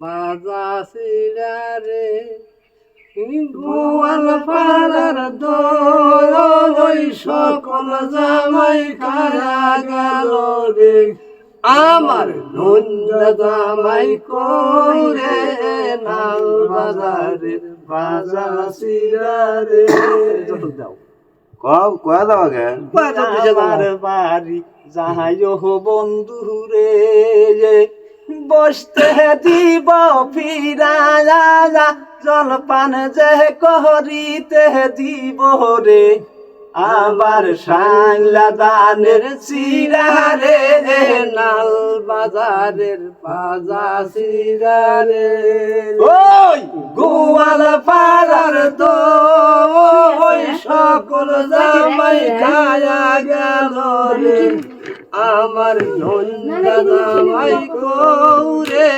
বাজা সিরারে গোয়াল পাড়ার দই সকল জামাই খায়া গেল রে আমার নন্দা জামাই করে নাল বাজারের বাজা সিরারে যত দাও কয়া দাও আগে? বাড়ি যাহাইও বন্ধু রে বসতে দিব ফিরা জলপান যে করিতে দিব রে আবার সাংলা দানের চিরা রে নাল বাজারের বাজা সিরারে ওই! গোয়াল পাড়ার তো ওই সকল জামাই খায়া গেল রে। আমার নন্দা জামাই কৌরে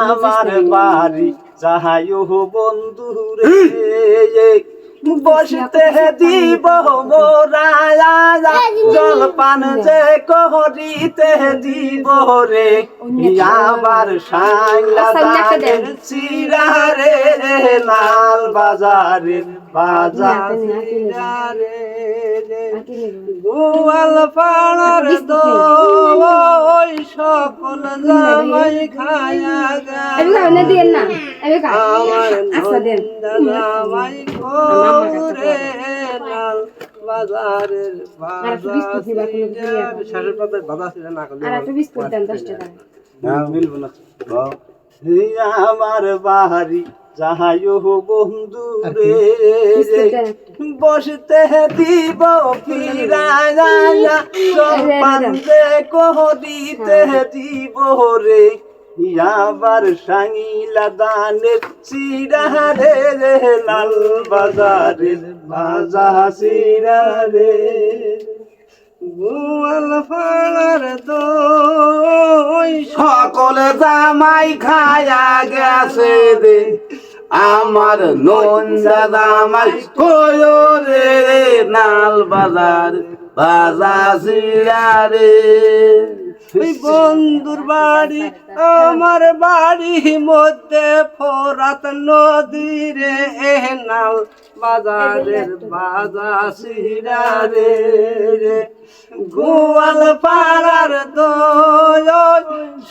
আমার বাড়ি যাহাইও বন্ধু রে। বসতে দিব মোরা জলপান যে করিতে দিব রে। আবার সাংলা দানের চিরা লাল বাজারের বাজার গোয়াল পাড়ার তো ওই সকল জামাই খায়া এগুলো আমার আচ্ছা দেন। জামাই করে নাল বাজারের ছিল না করলে আর একটা বিস্কুট দেন টাকা হ্যাঁ মিলবো না। আমার বাড়ি যাহাইও বন্ধু রে। বসতে দিব যে করিতে দিব রে। আবার সাঙ্গিলা দানের চিরা রে রে লাল বাজারের বাজা চিরা রে সকলে জামাই খায়া গেছে রে। আমার জামাই কয়ো রে, নাল বাজার বাজা সিরা রে ওই বন্ধুর বাড়ি, আমার বাড়ি মধ্যে ফোরাত নদীরে নাল বাজারের বাজা সিরারে রে গোয়াল পাড়ার দই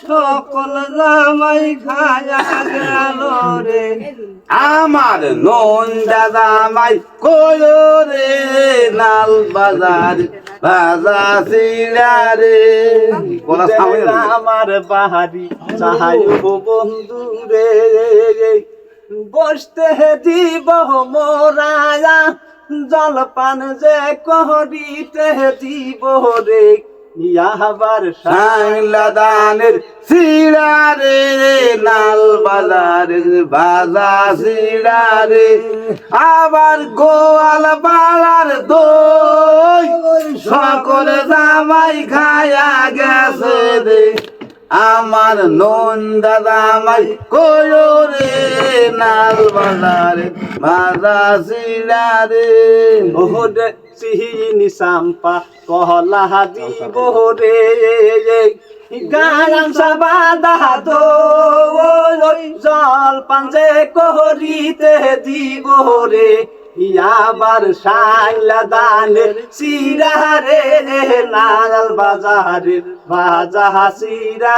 সকল জামাই খায়া গেল রে। আমার নন্দা জামাই কয়ো রে লাল বাজার বাজা সিরা রে। আমার বাহারি চাহাই বন্ধু রে। বসতে দিব মোরায়া জলপান যে করিতে দিব রে। সিড়ারে সিরা আবার গোয়াল পাড়ার দই সকল জামাই খায়া গেছে রে। আমার নন্দা জামাই কয়ো রে নাল বাজারে বাজা সিরা রে। ওরে সিহিনি সাম্পা, কহলা দিব রে গায়াম সাবাদা দো জল পাঞ্জে করিতে দিব রে ইয়াবার সাইলা দানের সিরাহারে নাগাল নাল বাজারের বাজা সিরা